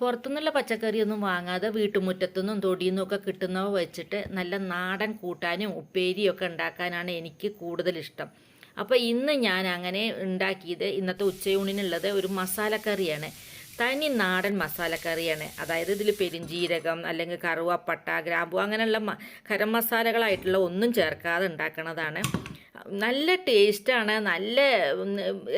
പുറത്തുനിന്നുള്ള പച്ചക്കറിയൊന്നും വാങ്ങാതെ വീട്ടുമുറ്റത്തുനിന്നും തൊടിയിൽ ഒക്കെ കിട്ടുന്നവ വെച്ചിട്ട് നല്ല നാടൻ കൂട്ടാനും ഉപ്പേരിയും ഒക്കെ ഉണ്ടാക്കാനാണ് എനിക്ക് കൂടുതൽ ഇഷ്ടം അപ്പോൾ ഇന്ന് ഞാൻ അങ്ങനെ ഉണ്ടാക്കിയത് ഇന്നത്തെ ഉച്ചയൂണിനുള്ളത് ഒരു മസാലക്കറിയാണ്. തനി നാടൻ മസാലക്കറിയാണ്. അതായത് ഇതിൽ പെരിഞ്ജീരകം അല്ലെങ്കിൽ കറുവപ്പട്ട ഗ്രാമ്പു അങ്ങനെയുള്ള ഗരം മസാലകളായിട്ടുള്ള ഒന്നും ചേർക്കാതെ ഉണ്ടാക്കണതാണ്. നല്ല ടേസ്റ്റാണ് നല്ല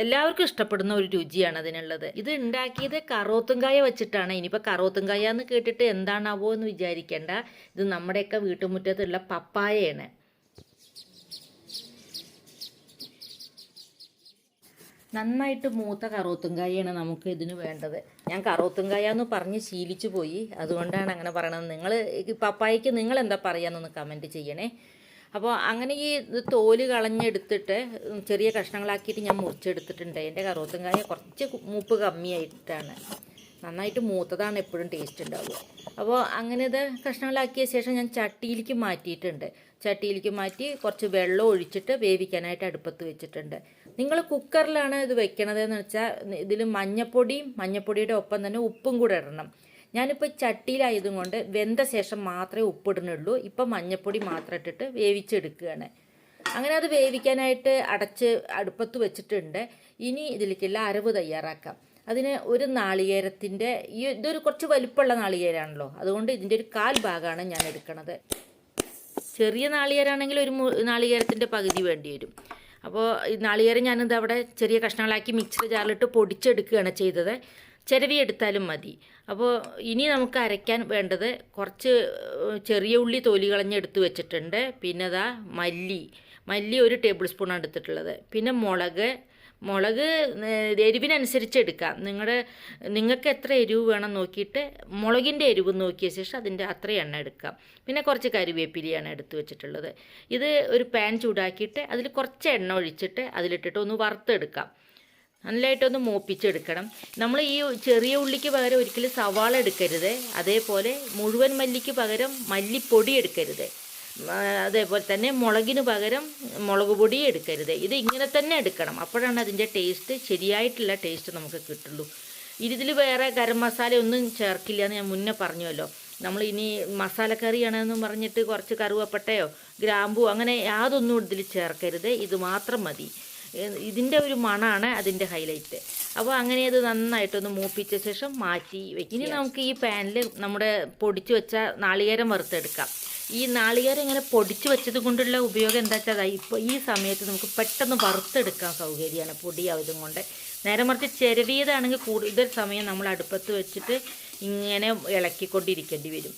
എല്ലാവർക്കും ഇഷ്ടപ്പെടുന്ന ഒരു രുചിയാണ് അതിനുള്ളത്. ഇത് ഉണ്ടാക്കിയത് കറോത്തുംകായ വെച്ചിട്ടാണ്. ഇനിയിപ്പോൾ കറോത്തുംകായ എന്ന് കേട്ടിട്ട് എന്താണാവോ എന്ന് വിചാരിക്കേണ്ട. ഇത് നമ്മുടെയൊക്കെ വീട്ടുമുറ്റത്തുള്ള പപ്പായയാണ്. നന്നായിട്ട് മൂത്ത കറോത്തുംകായാണ് നമുക്ക് ഇതിന് വേണ്ടത്. ഞാൻ കറോത്തുംകായ എന്ന് പറഞ്ഞ് ശീലിച്ചു പോയി. അതുകൊണ്ടാണ് അങ്ങനെ പറയണത്. നിങ്ങൾ പപ്പായയ്ക്ക് നിങ്ങൾ എന്താ പറയുക എന്നൊന്ന് കമന്റ് ചെയ്യണേ. അപ്പോൾ അങ്ങനെ ഈ തോൽ കളഞ്ഞെടുത്തിട്ട് ചെറിയ കഷ്ണങ്ങളാക്കിയിട്ട് ഞാൻ മുറിച്ചെടുത്തിട്ടുണ്ട്. എന്റെ കറുവത്തുങ്കായ കുറച്ച് മൂപ്പ് കമ്മിയായിട്ടാണ്. നന്നായിട്ട് മൂത്തതാണ് എപ്പോഴും ടേസ്റ്റ് ഉണ്ടാവുക. അപ്പോൾ അങ്ങനെ ഇത് കഷ്ണങ്ങളാക്കിയ ശേഷം ഞാൻ ചട്ടിയിലേക്ക് മാറ്റിയിട്ടുണ്ട്. ചട്ടിയിലേക്ക് മാറ്റി കുറച്ച് വെള്ളം ഒഴിച്ചിട്ട് വേവിക്കാനായിട്ട് അടുപ്പത്ത് വെച്ചിട്ടുണ്ട്. നിങ്ങൾ കുക്കറിലാണ് ഇത് വെക്കണതെന്ന് വെച്ചാൽ ഇതിൽ മഞ്ഞപ്പൊടിയും മഞ്ഞപ്പൊടിയുടെ ഒപ്പം തന്നെ ഉപ്പും കൂടെ ഇടണം. ഞാനിപ്പോൾ ചട്ടിയിലായതും കൊണ്ട് വെന്ത ശേഷം മാത്രമേ ഉപ്പിടുന്നുള്ളൂ. ഇപ്പം മഞ്ഞപ്പൊടി മാത്രം ഇട്ടിട്ട് വേവിച്ചെടുക്കുകയാണ്. അങ്ങനെ അത് വേവിക്കാനായിട്ട് അടച്ച് അടുപ്പത്ത് വെച്ചിട്ടുണ്ട്. ഇനി ഇതിലേക്കുള്ള അരവ് തയ്യാറാക്കാം. അതിന് ഒരു നാളികേരത്തിന്റെ ഈ ഇതൊരു കുറച്ച് വലിപ്പമുള്ള നാളികേരമാണല്ലോ അതുകൊണ്ട് ഇതിന്റെ ഒരു കാൽ ഭാഗമാണ് ഞാൻ എടുക്കുന്നത് ചെറിയ നാളികേരാണെങ്കിൽ ഒരു നാളികേരത്തിന്റെ പകുതി വേണ്ടി വരും. അപ്പോൾ ഈ നാളികേരം ഞാനിത് അവിടെ ചെറിയ കഷ്ണങ്ങളാക്കി മിക്സർ ജാറിലിട്ട് പൊടിച്ചെടുക്കുകയാണ് ചെയ്തത്. ചിരവി എടുത്താലും മതി. അപ്പോൾ ഇനി നമുക്ക് അരയ്ക്കാൻ വേണ്ടത് കുറച്ച് ചെറിയ ഉള്ളി തൊലി കളഞ്ഞെടുത്ത് വെച്ചിട്ടുണ്ട്. പിന്നെ അതാ മല്ലി. മല്ലി ഒരു ടേബിൾ സ്പൂണാണ് എടുത്തിട്ടുള്ളത്. പിന്നെ മുളക്. മുളക് എരിവിനനുസരിച്ച് എടുക്കാം. നിങ്ങളുടെ നിങ്ങൾക്ക് എത്ര എരിവ് വേണം നോക്കിയിട്ട് മുളകിന്റെ എരിവ് നോക്കിയ ശേഷം അതിന്റെ അത്ര എണ്ണ എടുക്കാം. പിന്നെ കുറച്ച് കരുവേപ്പിലിയാണ് എടുത്തു വെച്ചിട്ടുള്ളത്. ഇത് ഒരു പാൻ ചൂടാക്കിയിട്ട് അതിൽ കുറച്ച് എണ്ണ ഒഴിച്ചിട്ട് അതിലിട്ടിട്ട് ഒന്ന് വറുത്തെടുക്കാം. നല്ലതായിട്ടൊന്ന് മൂപ്പിച്ചെടുക്കണം. നമ്മൾ ഈ ചെറിയ ഉള്ളിക്ക് പകരം ഒരിക്കലും സവാള എടുക്കരുത്. അതേപോലെ മുഴുവൻ മല്ലിക്ക് പകരം മല്ലിപ്പൊടി എടുക്കരുത്. അതേപോലെ തന്നെ മുളകിന് പകരം മുളക് പൊടി എടുക്കരുത്. ഇത് ഇങ്ങനെ തന്നെ എടുക്കണം. അപ്പോഴാണ് അതിന്റെ ടേസ്റ്റ് ശരിയായിട്ടുള്ള ടേസ്റ്റ് നമുക്ക് കിട്ടുള്ളൂ. ഇതിൽ വേറെ ഗരം മസാല ഒന്നും ചേർക്കില്ല എന്ന് ഞാൻ മുന്നേ പറഞ്ഞുവല്ലോ. നമ്മൾ ഇനി മസാലക്കറിയാണെന്ന് പറഞ്ഞിട്ട് കുറച്ച് കറുവപ്പട്ടയോ ഗ്രാമ്പു അങ്ങനെ യാതൊന്നും ഇതിൽ ചേർക്കരുത്. ഇത് മാത്രം മതി. ഇതിന്റെ ഒരു മണമാണ് അതിന്റെ ഹൈലൈറ്റ് അപ്പോൾ അങ്ങനെ അത് നന്നായിട്ടൊന്ന് മൂപ്പിച്ച ശേഷം മാറ്റി വെക്കും. ഇനി നമുക്ക് ഈ പാനിൽ നമ്മുടെ പൊടിച്ചു വെച്ച നാളികേരം വറുത്തെടുക്കാം. ഈ നാളികേരം ഇങ്ങനെ പൊടിച്ചു വെച്ചത് കൊണ്ടുള്ള ഉപയോഗം എന്താ വെച്ചാൽ ഇപ്പോൾ ഈ സമയത്ത് നമുക്ക് പെട്ടെന്ന് വറുത്തെടുക്കാൻ സൗകര്യമാണ് പൊടിയാവതും കൊണ്ട്. നേരെ മറിച്ച് ചെരവിയതാണെങ്കിൽ കൂടുതൽ സമയം നമ്മൾ അടുപ്പത്ത് വെച്ചിട്ട് ഇങ്ങനെ ഇളക്കിക്കൊണ്ടിരിക്കേണ്ടി വരും.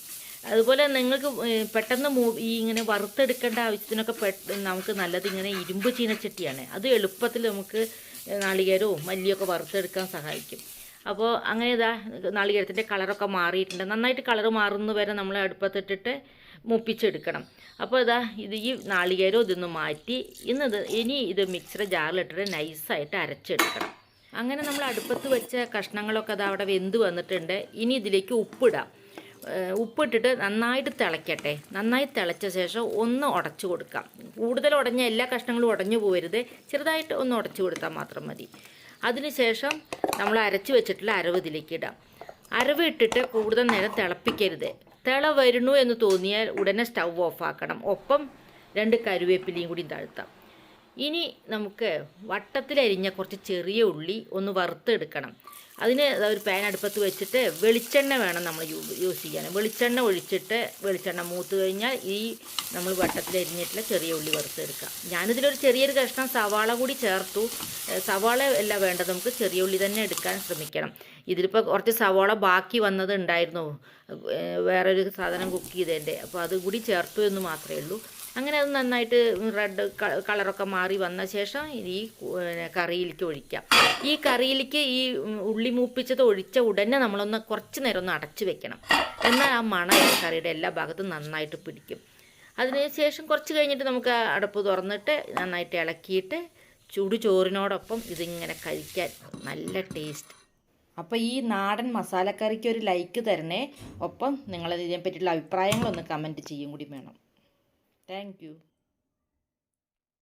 അതുപോലെ നിങ്ങൾക്ക് പെട്ടെന്ന് ഈ ഇങ്ങനെ വറുത്തെടുക്കേണ്ട ആവശ്യത്തിനൊക്കെ നമുക്ക് നല്ലത് ഇങ്ങനെ ഇരുമ്പ് ചീനച്ചട്ടിയാണ്. അത് എളുപ്പത്തിൽ നമുക്ക് നാളികേരവും മല്ലിയൊക്കെ വറുത്തെടുക്കാൻ സഹായിക്കും. അപ്പോൾ അങ്ങനെ ഇതാ നാളികേരത്തിന്റെ കളറൊക്കെ മാറിയിട്ടുണ്ട്. നന്നായിട്ട് കളർ മാറുന്ന വരെ നമ്മൾ അടുപ്പത്തിട്ടിട്ട് മുപ്പിച്ചെടുക്കണം. അപ്പോൾ ഇതാ ഇത് ഈ നാളികേരം ഇതൊന്ന് മാറ്റി ഇന്നത് ഇനി ഇത് മിക്സർ ജാറിലിട്ടിട്ട് നൈസായിട്ട് അരച്ചെടുക്കണം. അങ്ങനെ നമ്മൾ അടുപ്പത്ത് വെച്ച കഷ്ണങ്ങളൊക്കെ അത് അവിടെ വെന്ത് വന്നിട്ടുണ്ട്. ഇനി ഇതിലേക്ക് ഉപ്പിടാം. ഉപ്പിട്ടിട്ട് നന്നായിട്ട് തിളയ്ക്കട്ടെ. നന്നായി തിളച്ച ശേഷം ഒന്ന് ഉടച്ചു കൊടുക്കാം. കൂടുതൽ ഉടഞ്ഞ എല്ലാ കഷ്ണങ്ങളും ഉടഞ്ഞു പോകരുത് ചെറുതായിട്ട് ഒന്ന് ഉടച്ചു കൊടുത്താൽ മാത്രം മതി. അതിനുശേഷം നമ്മൾ അരച്ച് വെച്ചിട്ടുള്ള അരവ് ഇതിലേക്ക് ഇടാം. അരവ് ഇട്ടിട്ട് കൂടുതൽ നേരം തിളപ്പിക്കരുത്. തിള വരുന്നു എന്ന് തോന്നിയാൽ ഉടനെ സ്റ്റൗ ഓഫ് ആക്കണം. ഒപ്പം രണ്ട് കരുവേപ്പിലയും കൂടി താഴ്ത്താം. ഇനി നമുക്ക് വട്ടത്തിലരിഞ്ഞ കുറച്ച് ചെറിയ ഉള്ളി ഒന്ന് വറുത്തെടുക്കണം. അതിന് ഒരു പാൻ അടുപ്പത്ത് വെച്ചിട്ട് വെളിച്ചെണ്ണ വേണം നമ്മൾ യൂസ് ചെയ്യാൻ. വെളിച്ചെണ്ണ ഒഴിച്ചിട്ട് വെളിച്ചെണ്ണ മൂത്ത് കഴിഞ്ഞാൽ ഈ നമ്മൾ വട്ടത്തിൽ എരിഞ്ഞിട്ടുള്ള ചെറിയ ഉള്ളി വറുത്തെടുക്കാം ഞാനിതിലൊരു ചെറിയൊരു കഷ്ണം സവാള കൂടി ചേർത്തു. സവാള അല്ല വേണ്ടത് നമുക്ക് ചെറിയ ഉള്ളി തന്നെ എടുക്കാൻ ശ്രമിക്കണം. ഇതിലിപ്പോൾ കുറച്ച് സവോള ബാക്കി വന്നത് ഉണ്ടായിരുന്നു വേറൊരു സാധനം കുക്ക് ചെയ്തതിന്റെ. അപ്പോൾ അത് കൂടി ചേർത്തു എന്ന് മാത്രമേ ഉള്ളൂ. അങ്ങനെ അത് നന്നായിട്ട് റെഡ് കളറൊക്കെ മാറി വന്ന ശേഷം ഈ കറിയിലേക്ക് ഒഴിക്കാം. ഈ കറിയിലേക്ക് ഈ ഉള്ളി മൂപ്പിച്ചത് ഒഴിച്ച ഉടനെ നമ്മളൊന്ന് കുറച്ച് നേരം ഒന്ന് അടച്ചു വെക്കണം. എന്നാൽ ആ മണ കറിയുടെ എല്ലാ ഭാഗത്തും നന്നായിട്ട് പിടിക്കും. അതിന് ശേഷം കുറച്ച് കഴിഞ്ഞിട്ട് നമുക്ക് അടപ്പ് തുറന്നിട്ട് നന്നായിട്ട് ഇളക്കിയിട്ട് ചൂട് ചോറിനോടൊപ്പം ഇതിങ്ങനെ കഴിക്കാൻ നല്ല ടേസ്റ്റ്. അപ്പോൾ ഈ നാടൻ മസാലക്കറിക്ക് ഒരു ലൈക്ക് തരണേ. ഒപ്പം നിങ്ങളതിനെ പറ്റിയുള്ള അഭിപ്രായങ്ങളൊന്ന് കമന്റ് ചെയ്യും കൂടി വേണം. താങ്ക്